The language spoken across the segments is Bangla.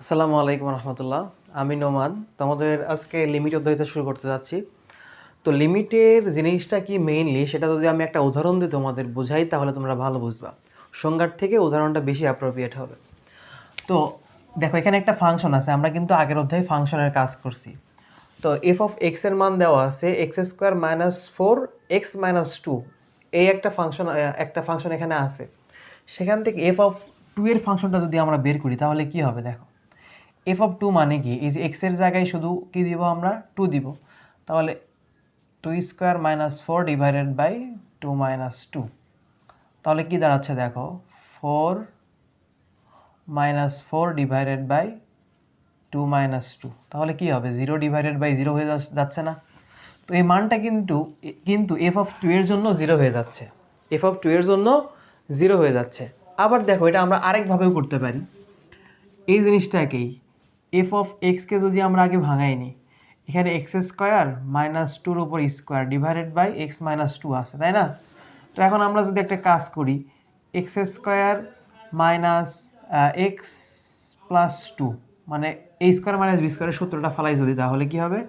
আসসালামু আলাইকুম রহমতুল্লাহ। আমি নোমান। তোমাদের আজকে লিমিট অধ্যায়টা শুরু করতে যাচ্ছি। তো লিমিটের জিনিসটা কি মেইনলি সেটা যদি আমি একটা উদাহরণ দিয়ে তোমাদের বোঝাই, তাহলে তোমরা ভালো বুঝবা। সংজ্ঞার থেকে উদাহরণটা বেশি অ্যাপ্রোপ্রিয়েট হবে। তো দেখো, এখানে একটা ফাংশন আছে। আমরা কিন্তু আগের অধ্যায়ে ফাংশনের কাজ করছি। তো এফ অফ এক্সের মান দেওয়া আছে X square minus four X minus two এই একটা ফাংশন একটা ফাংশন এখানে আছে। সেখান থেকে এফ অফ টু এর ফাংশনটা যদি আমরা বের করি, তাহলে কি হবে? দেখো। এফ অফ টু মানে কি? এই যে এক্সের জায়গায় শুধু কি দিব আমরা? টু দিব। তাহলে two square minus four divided by two minus two তাহলে কি দাঁড়াচ্ছে দেখো? Four minus four divided by two minus two তাহলে কি হবে? জিরো ডিভাইডেড বাই জিরো হয়ে যাচ- যাচ্ছে না। তো এই মানটা কিন্তু কিন্তু এফ অফ টু এর জন্য জিরো হয়ে যাচ্ছে। এফ অফ টু এর জন্য জিরো হয়ে যাচ্ছে। আবার দেখো, এটা আমরা আরেকভাবেও করতে পারি। এই জিনিসটাকেই এফ অফ এক্সকে যদি আমরা আগে ভাঙাই নিই এখানে এক্স স্কোয়ার মাইনাস টুর উপর square divided by X minus two আছে, তাই না? তো এখন আমরা যদি একটা কাজ করি X square minus X plus two মানে এই স্কোয়ার মাইনাস বি স্কোয়ারের সূত্রটা ফালাই যদি, তাহলে কি হবে?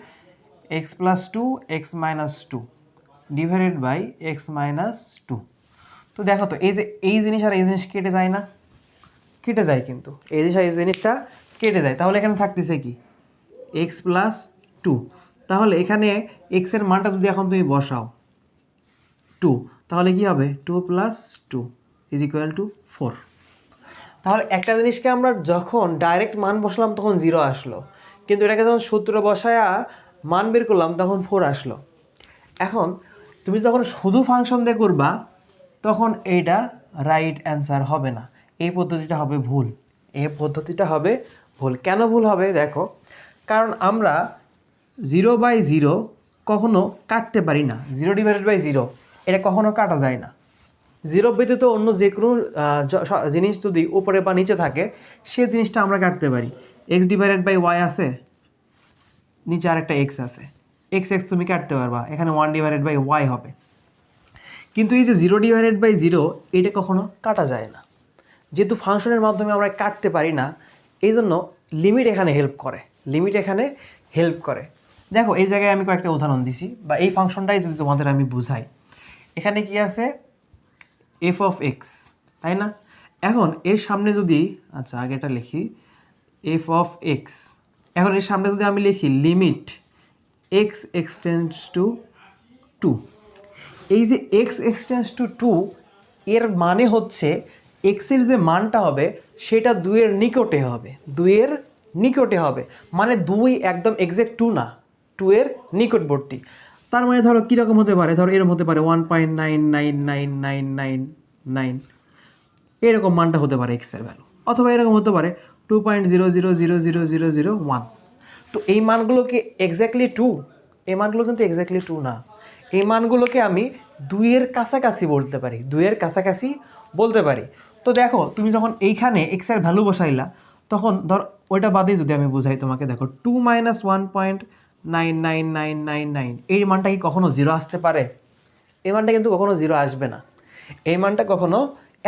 X plus two X minus two divided by X minus two তো দেখো তো, এই যে, এই জিনিস আর এই জিনিস কেটে যায় না। কেটে যায় কিন্তু। এই জিনিস আর এই জিনিসটা কেটে যায়। তাহলে এখানে থাকতেছে কি? এক্স প্লাস টু তাহলে এখানে এক্সের মানটা যদি এখন তুমি বসাও টু তাহলে কি হবে? Two plus two is equal to four তাহলে একটা জিনিসকে আমরা যখন ডাইরেক্ট মান বসালাম তখন জিরো আসলো। কিন্তু এটাকে যখন সূত্র বসায়া মান বের করলাম তখন ফোর আসলো। এখন তুমি যখন শুধু ফাংশন দিয়ে করবা, তখন এইটা রাইট অ্যান্সার হবে না। এই পদ্ধতিটা হবে ভুল। এই পদ্ধতিটা হবে ভুল। কেন ভুল হবে দেখো? কারণ আমরা জিরো বাই জিরো কখনো কাটতে পারি না। জিরো ডিভাইডেড বাই জিরো, এটা কখনো কাটা যায় না। জিরো ব্যতীত অন্য যে কোনো জিনিস যদি উপরে বা নিচে থাকে, সে জিনিসটা আমরা কাটতে পারি। এক্স ডিভাইডেড বাই ওয়াই আছে, নিচে আরেকটা এক্স আছে। এক্স এক্স তুমি কাটতে পারবা, এখানে ওয়ান ডিভাইডেড বাই ওয়াই হবে। কিন্তু এই যে জিরো ডিভাইডেড বাই জিরো, এটা কখনো কাটা যায় না। যেহেতু ফাংশনের মাধ্যমে আমরা কাটতে পারি না এই জন্য লিমিট এখানে হেল্প করে। লিমিট এখানে হেল্প করে। দেখো, এই জায়গায় আমি কয়েকটা উদাহরণ দিছি, বা এই ফাংশনটাই যদি তোমাদের আমি বুঝাই। এখানে কি আছে? এফ অফ এক্স তাই না? এখন এর সামনে যদি আচ্ছা আগে এটা লিখি। এফ অফ এক্স এখন এর সামনে যদি আমি লিখি limit X extends to two এই যে এক্স এক্সটেন্স টু টু এর মানে হচ্ছে এক্সের যে মানটা হবে, সেটা দুইয়ের নিকটে হবে। দুইয়ের নিকটে হবে। মানে দুই একদম এক্সাক্ট টু না। টু এর নিকটবর্তী। তার মানে ধরো কীরকম হতে পারে? ধরো এরকম হতে পারে one point nine nine nine nine nine nine এরকম মানটা হতে পারে এক্সের ভ্যালু অথবা এরকম হতে পারে two point zero zero zero zero zero zero one তো এই মানগুলোকে এক্স্যাক্টলি টু এই মানগুলো কিন্তু এক্স্যাক্টলি টু না। এই মানগুলোকে আমি দুইয়ের কাছাকাছি বলতে পারি। দুইয়ের কাছাকাছি বলতে পারি। তো দেখো, তুমি যখন এইখানে এক্সের ভ্যালু বসাইলা, তখন ধর ওইটা বাদেই যদি আমি বুঝাই তোমাকে, দেখো two minus one point nine nine nine nine nine এই মানটা কি কখনো জিরো আসতে পারে? এই মানটা কিন্তু কখনো জিরো আসবে না। এই মানটা কখনো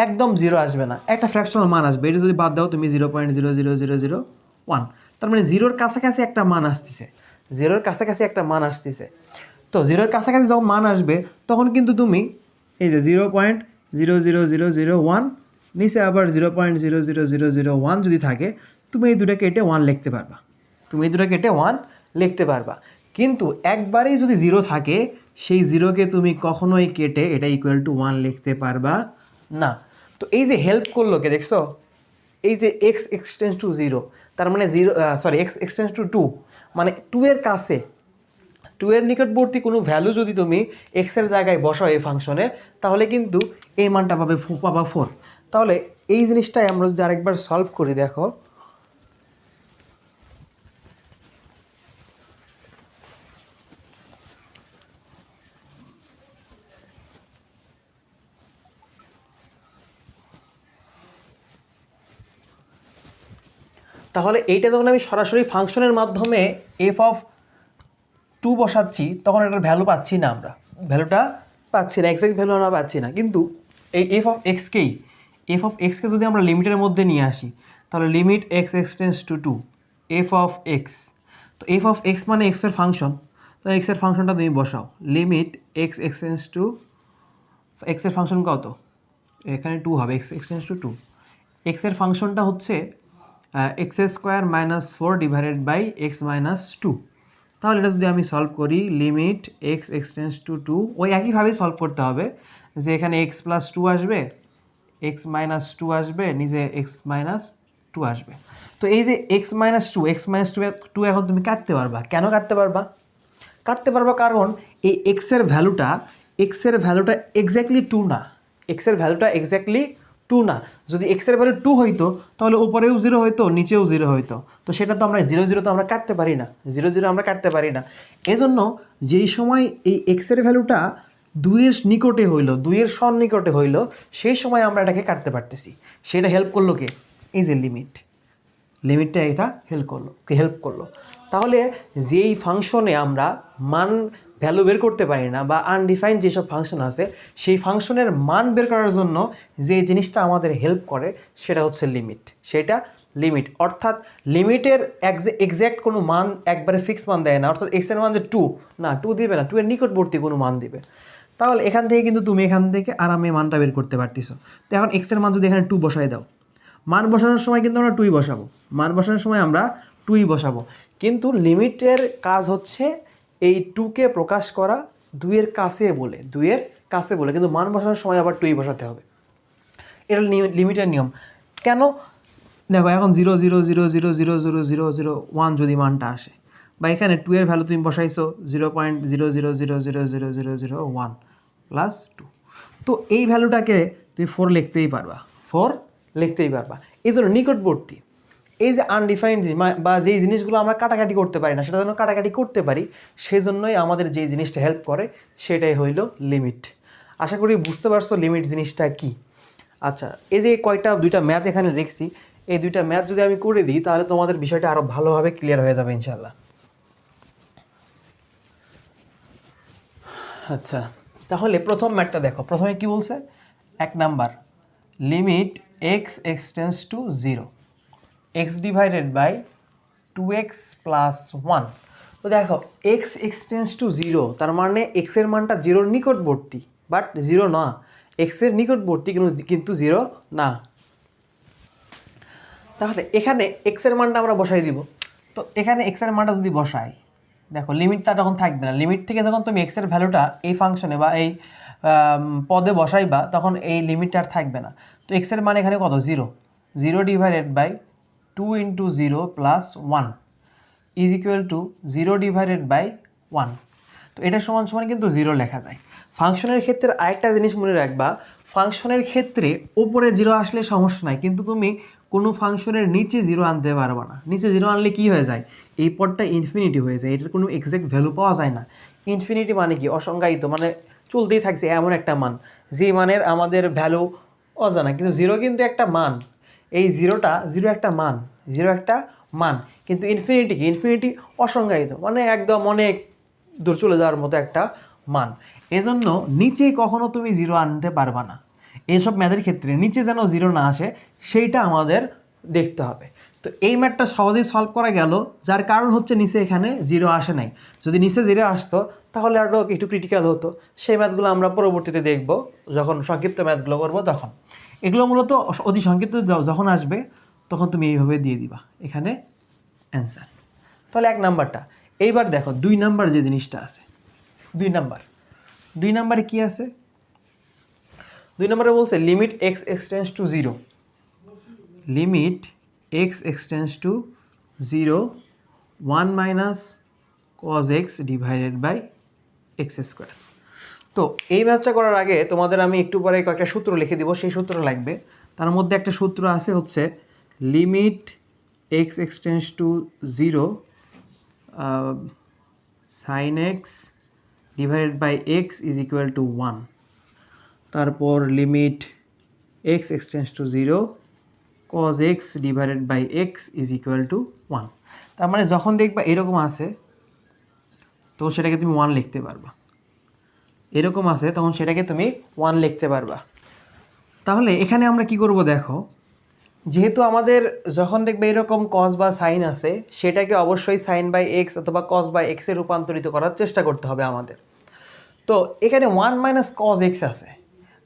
একদম জিরো আসবে না। একটা ফ্র্যাকশনাল মান আসবে। এটা যদি বাদ দাও, তুমি zero point zero zero zero zero one তার মানে জিরোর কাছাকাছি একটা মান আসতেছে। জিরোর কাছাকাছি একটা মান আসতেছে। তো জিরোর কাছাকাছি যখন মান আসবে, তখন কিন্তু তুমি এই যে zero point zero zero zero zero one নিচে আবার zero point zero zero zero zero one যদি থাকে, তুমি এই দুটো কেটে ওয়ান লিখতে পারবা। তুমি এই দুটো কেটে ওয়ান লিখতে পারবা। কিন্তু একবারেই যদি জিরো থাকে, সেই জিরোকে তুমি কখনোই কেটে এটা ইকুয়াল টু ওয়ান লিখতে পারবা না। তো এই যে হেল্প করল কে, দেখছ? এই যে এক্স এক্সটেন্স টু জিরো তার মানে zero sorry X extends to two মানে টু এর কাছে টু এর নিকটবর্তী কোনো ভ্যালু যদি তুমি এক্সের জায়গায় বসাও এই ফাংশনে তাহলে কিন্তু এই মানটা পাবে পাবা ফোর তাহলে এই জিনিসটাই আমরা যদি আরেকবার সলভ করি, দেখো। তাহলে এইটা যখন আমি সরাসরি ফাংশনের মাধ্যমে এফ অফ টু বসাচ্ছি, তখন এটার ভ্যালু পাচ্ছি না আমরা। ভ্যালুটা পাচ্ছি না এক্সাক্ট ভ্যালু আমরা পাচ্ছি না। কিন্তু এই এফ অফ এক্সকেই এফ অফ এক্সকে যদি আমরা লিমিটের মধ্যে নিয়ে আসি, তাহলে limit X extends to two F of X তো এফ অফ এক্স মানে এক্সের ফাংশন তো এক্সের ফাংশনটা তুমি বসাও। লিমিট এক্স এক্সটেন্স টু এক্সের ফাংশন কত? এখানে টু হবে এক্স এক্সটেন্স টু টু এক্সের ফাংশনটা হচ্ছে X square minus four divided by X minus two তাহলে এটা যদি আমি সলভ করি limit X extends to two ওই একইভাবেই সলভ করতে হবে যে এখানে এক্স প্লাস টু আসবে এক্স মাইনাস টু আসবে নিজে এক্স মাইনাস টু আসবে। তো এই যে X minus two X minus two two এখন তুমি কাটতে পারবা। কেন কাটতে পারবা? কাটতে পারবা কারণ এই এক্সের ভ্যালুটা এক্সের ভ্যালুটা এক্স্যাক্টলি টু না। এক্সের ভ্যালুটা এক্স্যাক্টলি টু না। যদি এক্সের ভ্যালু টু হইতো, তাহলে উপরেও জিরো হইতো, নিচেও জিরো হইতো। তো সেটা তো আমরা জিরো জিরো তো আমরা কাটতে পারি না। জিরো জিরো আমরা কাটতে পারি না। এজন্য যেই সময় এই এক্সের ভ্যালুটা দুইয়ের নিকটে হইল, দুইয়ের সন্নিকটে হইল, সেই সময় আমরা এটাকে কাটতে পারতেছি। সেটা হেল্প করল কে? এই যে লিমিট লিমিটটা এটা হেল্প করল হেল্প করল। তাহলে যেই ফাংশনে আমরা মান ভ্যালু বের করতে পারি না বা আনডিফাইন যেসব ফাংশন আছে, সেই ফাংশনের মান বের করার জন্য যে জিনিসটা আমাদের হেল্প করে, সেটা হচ্ছে লিমিট সেটা লিমিট অর্থাৎ লিমিটের এক্স্যাক্ট কোনো মান একবারে ফিক্স মান দেয় না। অর্থাৎ এক্সের মান যে টু না টু দিবে না। টু এর নিকটবর্তী কোনো মান দিবে। তাহলে এখান থেকে কিন্তু তুমি এখান থেকে আরামে মানটা বের করতে পারতেছো। তো এখন এক্সের মান যদি এখানে টু বসাই দাও, মান বসানোর সময় কিন্তু আমরা টুই বসাবো। মান বসানোর সময় আমরা টুই বসাবো। কিন্তু লিমিটের কাজ হচ্ছে এই টুকে প্রকাশ করা দুইয়ের কাছে বলে দুইয়ের কাছে বলে কিন্তু মান বসানোর সময় আবার টুই বসাতে হবে এটা লিমিটের নিয়ম কেন দেখো এখন zero zero zero zero zero zero zero zero one যদি মানটা আসে বা এখানে টু এর ভ্যালু তুমি বসাইছো zero point zero zero zero zero zero zero zero one plus two তো এই ভ্যালুটাকে তুমি ফোর লিখতেই পারবা ফোর লিখতেই পারবা এই জন্য নিকটবর্তী এই যে আনডিফাইন্ড বা যেই জিনিসগুলো আমরা কাটাকাটি করতে পারি না, সেটা যেন কাটাকাটি করতে পারি সেই জন্যই আমাদের যে জিনিসটা হেল্প করে, সেটাই হইল লিমিট আশা করি বুঝতে পারছ লিমিট জিনিসটা কি? আচ্ছা এই যে কয়টা, দুইটা ম্যাথ এখানে রেখছি, এই দুইটা ম্যাথ যদি আমি করে দিই, তাহলে তোমাদের বিষয়টা আরও ভালোভাবে ক্লিয়ার হয়ে যাবে ইনশাল্লাহ আচ্ছা তাহলে প্রথম ম্যাথটা দেখো। প্রথমে কি বলছে? এক number limit X extends to zero X divided by two X plus one তো দেখো এক্স এক্সটেন্স টু জিরো তার মানে এক্সের মানটা জিরোর নিকটবর্তী বাট জিরো না। এক্সের নিকটবর্তী কিন্তু কিন্তু জিরো না। তাহলে এখানে এক্সের মানটা আমরা বসাই দিব। তো এখানে এক্সের মানটা যদি বসাই, দেখো লিমিটটা তখন থাকবে না। লিমিট থেকে যখন তুমি এক্সের ভ্যালুটা এই ফাংশনে বা এই পদে বসাইবা, তখন এই লিমিটটা আর থাকবে না। তো এক্সের মান এখানে কত? Zero zero divided by two into zero plus one is equal to zero divided by one তো এটা সমান সমান কিন্তু জিরো লেখা যায়। ফাংশনের ক্ষেত্রে আরেকটা জিনিস মনে রাখবা ফাংশনের ক্ষেত্রে ওপরে জিরো আসলে সমস্যা নাই, কিন্তু তুমি কোনো ফাংশনের নিচে জিরো আনতে পারবে না। নিচে জিরো আনলে কি হয়ে যায়? এই পদটা ইনফিনিটি হয়ে যায়, এটার কোনো এক্সাক্ট ভ্যালু পাওয়া যায় না। ইনফিনিটি মানে কি? অসংজ্ঞায়িত মানে চলতেই থাকছে এমন একটা মান। যে মানের আমাদের ভ্যালু অজানা, কিন্তু জিরো কিন্তু একটা মান। এই জিরোটা, জিরো একটা মান, জিরো একটা মান। কিন্তু ইনফিনিটি কি? ইনফিনিটি অসংজ্ঞায়িত মানে একদম অনেক দূর চলে যাওয়ার মতো একটা মান। এজন্য নিচে কখনো তুমি জিরো আনতে পারবা না। এইসব ম্যাথের ক্ষেত্রে নিচে যেন জিরো না আসে, সেইটা আমাদের দেখতে হবে। তো এই ম্যাটটা সহজেই সলভ করা গেল, যার কারণ হচ্ছে নিচে এখানে জিরো আসে নাই। যদি নিচে জিরো আসতো, তাহলে আরও একটু ক্রিটিক্যাল হতো। সেই ম্যাথগুলো আমরা পরবর্তীতে দেখব, যখন সংক্ষিপ্ত ম্যাথগুলো করব তখন। এগুলো মূলত অতি সংক্ষিপ্ত যখন আসবে, তখন তুমি এইভাবে দিয়ে দিবা। এখানে অ্যান্সার তাহলে এক নাম্বারটা। এইবার দেখো, দুই নাম্বার যে জিনিসটা আছে, দুই নাম্বার। দুই নাম্বারে কি আছে? দুই নম্বরে বলছে limit X extends to zero limit X extends to zero one minus cos X divided by X square তো এই ম্যাথটা করার আগে তোমাদের আমি একটু পরে কয়েকটা সূত্র লিখে দিব, সেই সূত্র লাগবে। তার মধ্যে একটা সূত্র আছে হচ্ছে limit X extends to zero sine X divided by X is equal to one তারপর limit X extends to zero cos X divided by X is equal to one তার মানে যখন দেখবা এরকম আছে তো সেটাকে তুমি ওয়ান লিখতে পারবা। এরকম আছে, তখন সেটাকে তুমি ওয়ান লিখতে পারবা। তাহলে এখানে আমরা কি করব দেখো, যেহেতু আমাদের যখন দেখবে এরকম কস বা সাইন আছে, সেটাকে অবশ্যই সাইন বাই এক্স অথবা কস বাই এক্সে রূপান্তরিত করার চেষ্টা করতে হবে আমাদের। তো এখানে ওয়ান মাইনাস কজ এক্স আছে।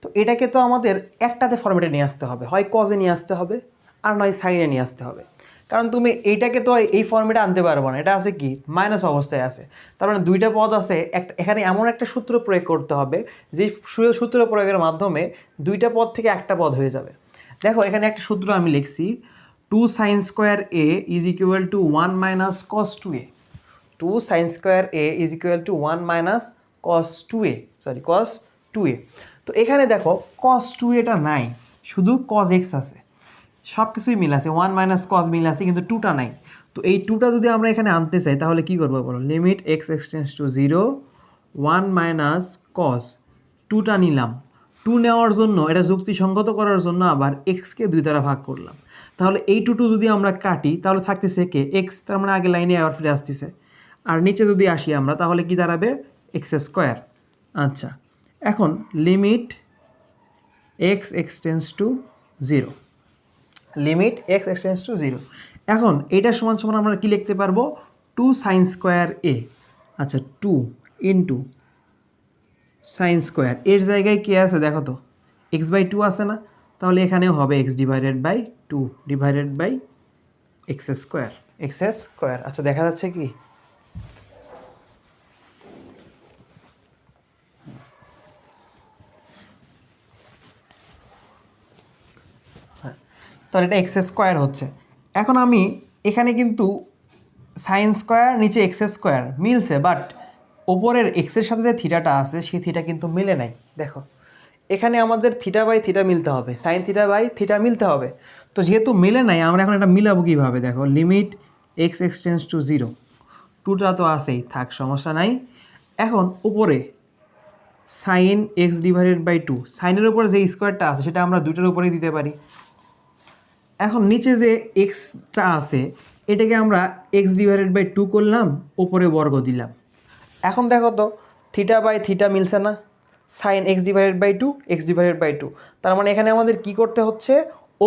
তো এটাকে তো আমাদের একটাতে ফর্মেটে নিয়ে আসতে হবে। হয় কজে নিয়ে আসতে হবে আর নয়, সাইনে নিয়ে আসতে হবে। কারণ তুমি এইটাকে তো এই ফর্মেটে আনতে পারব না। এটা আছে কি? মাইনাস অবস্থায় আছে। তার মানে দুইটা পদ আছে। একটা এখানে এমন একটা সূত্র প্রয়োগ করতে হবে যে সূত্র প্রয়োগের মাধ্যমে দুইটা পদ থেকে একটা পদ হয়ে যাবে। দেখো, এখানে একটা সূত্র আমি লিখছি two sine square A is equal to one minus cos two A two sine square A is equal to one minus cos two A sorry cos two A তো এখানে দেখো কস টু এটা নাই। শুধু কস এক্স আছে। সব কিছুই মিল আছে ওয়ান মাইনাস কস মিল আছে, কিন্তু টুটা নাই। তো এই টুটা যদি আমরা এখানে আনতে চাই, তাহলে কি করব বলো? Limit X extends to zero one minus cos টুটা নিলাম। টু নেওয়ার জন্য, এটা যুক্তিসঙ্গত করার জন্য আবার এক্সকে দুই দ্বারা ভাগ করলাম। তাহলে এই টু টু যদি আমরা কাটি, তাহলে থাকতেছে কে? এক্স তার মানে আগে লাইনে আবার ফিরে আসতেছে। আর নিচে যদি আসি আমরা, তাহলে কি দাঁড়াবে? এক্স স্কোয়ার আচ্ছা এখন limit X extends to zero limit X extends to zero এখন এটা সমান সমান আমরা কী লিখতে পারব? টু সাইন স্কোয়ার এ আচ্ছা টু ইন্টু সাইন স্কোয়ার এর জায়গায় কী আছে দেখো তো? এক্স বাই টু আছে না? তাহলে এখানেও হবে X divided by two divided by X square X square আচ্ছা দেখা যাচ্ছে কি? তাহলে এটা এক্স স্কোয়ার হচ্ছে। এখন আমি এখানে কিন্তু সাইন স্কোয়ার নিচে এক্স স্কোয়ার মিলছে বাট ওপরের এক্সের সাথে যে থিটাটা আছে, সেই থিটা কিন্তু মিলে নাই। দেখো, এখানে আমাদের থিটা বাই থিটা মিলতে হবে সাইন থিটা বাই থিটা মিলতে হবে। তো যেহেতু মিলে নাই, আমরা এখন এটা মিলাবো কীভাবে? দেখো limit X extends to zero টুটা তো আছেই, থাক, সমস্যা নাই। এখন উপরে sine X divided by two সাইনের উপরে যে স্কোয়ারটা আছে, সেটা আমরা দুটোর উপরেই দিতে পারি। এখন নিচে যে এক্সটা আছে, এটাকে আমরা এক্স ডিভাইডেড বাই টু করলাম ওপরে বর্গ দিলাম। এখন দেখো তো থিটা বাই থিটা মিলছে না। Sine X divided by two X divided by two তার মানে এখানে আমাদের কি করতে হচ্ছে?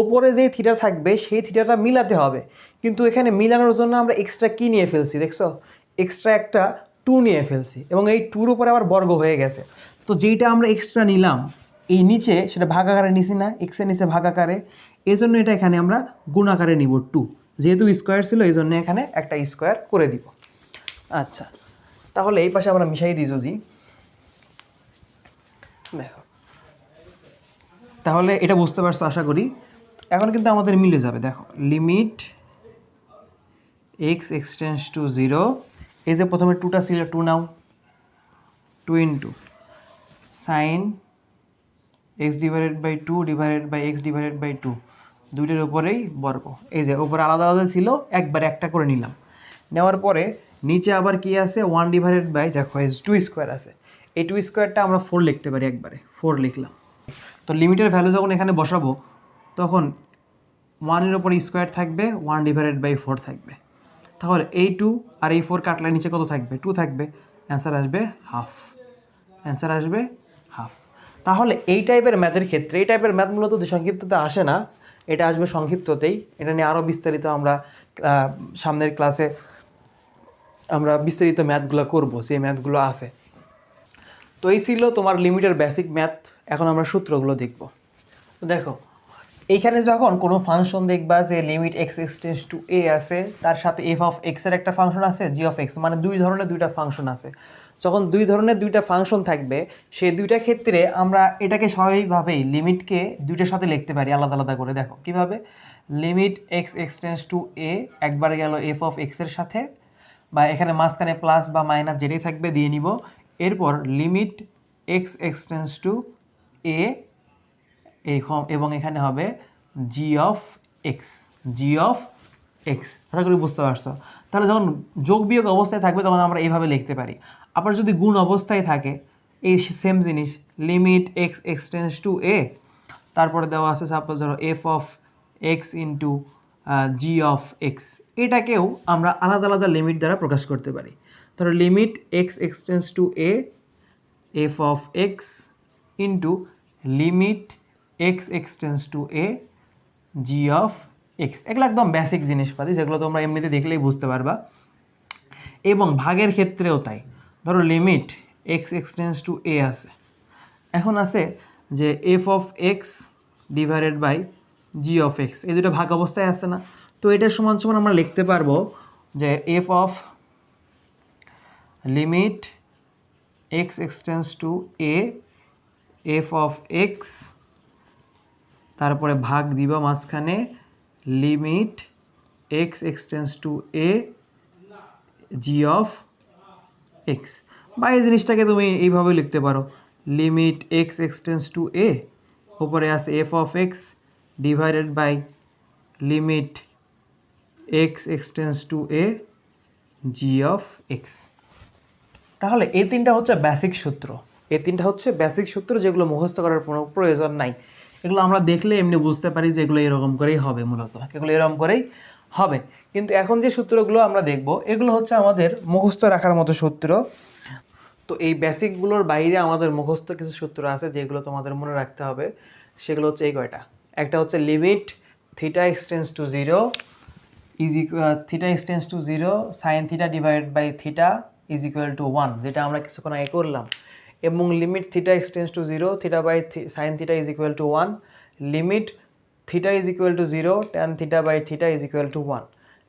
ওপরে যেই থিটা থাকবে, সেই থিটাটা মিলাতে হবে। কিন্তু এখানে মিলানোর জন্য আমরা এক্সট্রা কী নিয়ে ফেলছি, দেখছ? এক্সট্রা একটা টু নিয়ে ফেলছি এবং এই টুর উপরে আবার বর্গ হয়ে গেছে। তো যেইটা আমরা এক্সট্রা নিলাম, এই নিচে, সেটা ভাগাকারে নিছি না এক্সের নিচে ভাগাকারে। জন্য এটা এখানে আমরা গুণাকারে নিব টু যেহেতু স্কোয়ার ছিল এই জন্য এখানে একটা স্কোয়ার করে দিব। আচ্ছা তাহলে এই পাশে আমরা মিশাই দিই যদি। দেখো। তাহলে এটা বুঝতে পারছ, আশা করি। এখন কিন্তু আমাদের মিলে যাবে, দেখো। Limit X extends to zero এই যে প্রথমে টুটা ছিল two now. Two into sine X divided by two divided by X divided by two দুইটার উপরেই বর্গ। এই যে, উপরে আলাদা আলাদা ছিল, একবার একটা করে নিলাম। নেওয়ার পরে নিচে আবার কি আছে? ওয়ান ডিভাইডেড বাই দেখো টু স্কোয়ার আছে। এই টু স্কোয়ারটা আমরা ফোর লিখতে পারি একবারে। ফোর লিখলাম। তো লিমিটের ভ্যালু যখন এখানে বসাবো, তখন ওয়ানের ওপর স্কোয়ার থাকবে ওয়ান ডিভাইডেড বাই ফোর থাকবে। তাহলে এই টু আর এই ফোর কাটলে নিচে কত থাকবে? টু থাকবে। অ্যান্সার আসবে হাফ অ্যান্সার আসবে তাহলে এই টাইপের ম্যাথের ক্ষেত্রে, এই টাইপের ম্যাথ মূলত সংক্ষিপ্ততে আসে না, এটা আসবে সংক্ষিপ্ততেই। এটা নিয়ে আরও বিস্তারিত আমরা সামনের ক্লাসে আমরা বিস্তারিত ম্যাথগুলো করব, সেই ম্যাথগুলো আছে। তো এই ছিল তোমার লিমিটের বেসিক ম্যাথ এখন আমরা সূত্রগুলো দেখব। দেখো এইখানে যখন কোনো ফাংশন দেখবা যে limit x extends to a আছে, তার সাথে এফ অফ এক্সের একটা ফাংশন আছে জি অফ এক্স মানে দুই ধরনের দুইটা ফাংশন আছে। যখন দুই ধরনের দুইটা ফাংশন থাকবে, সেই দুইটা ক্ষেত্রে আমরা এটাকে স্বাভাবিকভাবেই লিমিটকে দুইটার সাথে লিখতে পারি, আলাদা আলাদা করে। দেখো, কীভাবে? Limit x extends to a একবারে গেল এফ অফ এক্সের সাথে, বা এখানে মাঝখানে প্লাস বা মাইনাস যেটাই থাকবে, দিয়ে নিব। এরপর limit x extends to a এবং এখানে হবে g of x g of x আশা করি বুঝতে পারছ। তাহলে যখন যোগ বিয়োগ অবস্থায় থাকবে, তখন আমরা এইভাবে লিখতে পারি। আবার যদি গুণ অবস্থায় থাকে, এই সেম জিনিস limit x extends to a তারপরে দেওয়া আছে সাপোজ ধরো f of x into g of x এটাকেও আমরা আলাদা আলাদা লিমিট দ্বারা প্রকাশ করতে পারি। ধরো limit x extends to a f of x into limit x extends to a g of x এগুলো একদম বেসিক জিনিসপাতি, যেগুলো তোমরা এমনিতে দেখলেই বুঝতে পারবা। এবং ভাগের ক্ষেত্রেও তাই। ধরো limit x extends to a আছে। এখন আছে যে f of x divided by g of x এই দুটো ভাগ অবস্থায় আসছে না। তো এটার সমান সমান আমরা লিখতে পারব যে f of limit x extends to a f of x তারপরে ভাগ দিবা মাঝখানে limit x extends to a g of x বা এই জিনিসটাকে তুমি এইভাবে লিখতে পারো। Limit x extends to a উপরে আছে f of x divided by limit x extends to a g of x তাহলে এই তিনটা হচ্ছে বেসিক সূত্র। এই তিনটা হচ্ছে বেসিক সূত্র যেগুলো মুখস্থ করার কোনো প্রয়োজন নাই। এগুলো আমরা দেখলে এমনি বুঝতে পারি যে এগুলো এরকম করেই হবে মূলত, এগুলো এরকম করেই হবে। কিন্তু এখন যে সূত্রগুলো আমরা দেখব, এগুলো হচ্ছে আমাদের মুখস্থ রাখার মতো সূত্র। তো এই বেসিকগুলোর বাইরে আমাদের মুখস্থ কিছু সূত্র আছে যেগুলো তোমাদের মনে রাখতে হবে। সেগুলো হচ্ছে এই কয়টা? একটা হচ্ছে limit theta extends to zero is equal theta extends to zero sine theta divide by theta is equal to one যেটা আমরা কিছুক্ষণ আগে করলাম। এবং limit theta extends to zero theta by sine theta is equal to one limit theta is equal to zero tan theta by theta is equal to one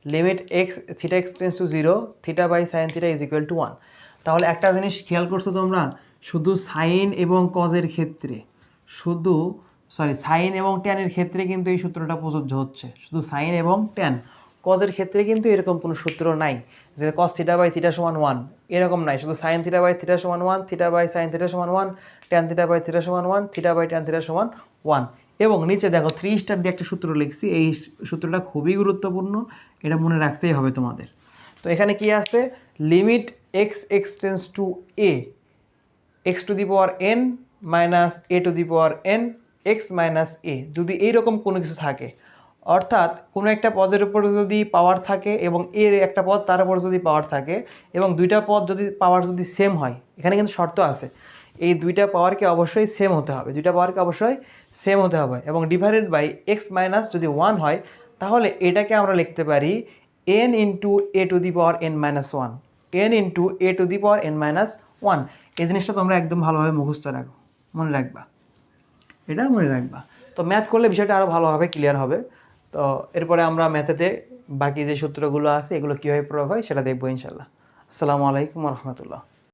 limit x theta extends to zero theta by sine theta is equal to one তাহলে একটা জিনিস খেয়াল করছ তোমরা, শুধু সাইন এবং কজের ক্ষেত্রে, শুধু সরি সাইন এবং ট্যানের ক্ষেত্রে কিন্তু এই সূত্রটা প্রযোজ্য হচ্ছে। শুধু সাইন এবং ট্যান কজের ক্ষেত্রে কিন্তু এরকম কোনো সূত্র নাই যে কস থিটা বাই থিটা সমান ওয়ান এরকম নাই। শুধু সাইন থিটা বাই থিটা সমান one theta by sine theta সমান one tan theta by theta সমান one theta by tan theta সমান ওয়ান এবং নিচে দেখো থ্রি স্টার দিয়ে একটা সূত্র লিখছি, এই সূত্রটা খুবই গুরুত্বপূর্ণ, এটা মনে রাখতেই হবে তোমাদের। তো এখানে কি আছে? Limit x extends to a x to the power n minus a to the power n x minus a যদি এইরকম কোনো কিছু থাকে অর্থাৎ কোনো একটা পদের উপরে যদি পাওয়ার থাকে এবং এর একটা পদ তার উপর যদি পাওয়ার থাকে এবং দুইটা পদ যদি পাওয়ার যদি সেম হয়, এখানে কিন্তু শর্ত আছে। এই দুইটা পাওয়ারকে অবশ্যই সেম হতে হবে। দুইটা পাওয়ারকে অবশ্যই সেম হতে হবে এবং ডিভাইডেড বাই এক্স মাইনাস যদি ওয়ান হয়, তাহলে এটাকে আমরা লিখতে পারি n into a to the power n minus one n into a to the power n minus one এই জিনিসটা তোমরা একদম ভালোভাবে মুখস্থ রাখো। মনে রাখবা। এটা মনে রাখবা। তো ম্যাথ করলে বিষয়টা আরও ভালোভাবে ক্লিয়ার হবে। তো এরপরে আমরা ম্যাথেতে বাকি যে সূত্রগুলো আছে, এগুলো কীভাবে প্রয়োগ হয় সেটা দেখব ইনশাল্লাহ আসসালামু আলাইকুম রহমতুল্লাহ।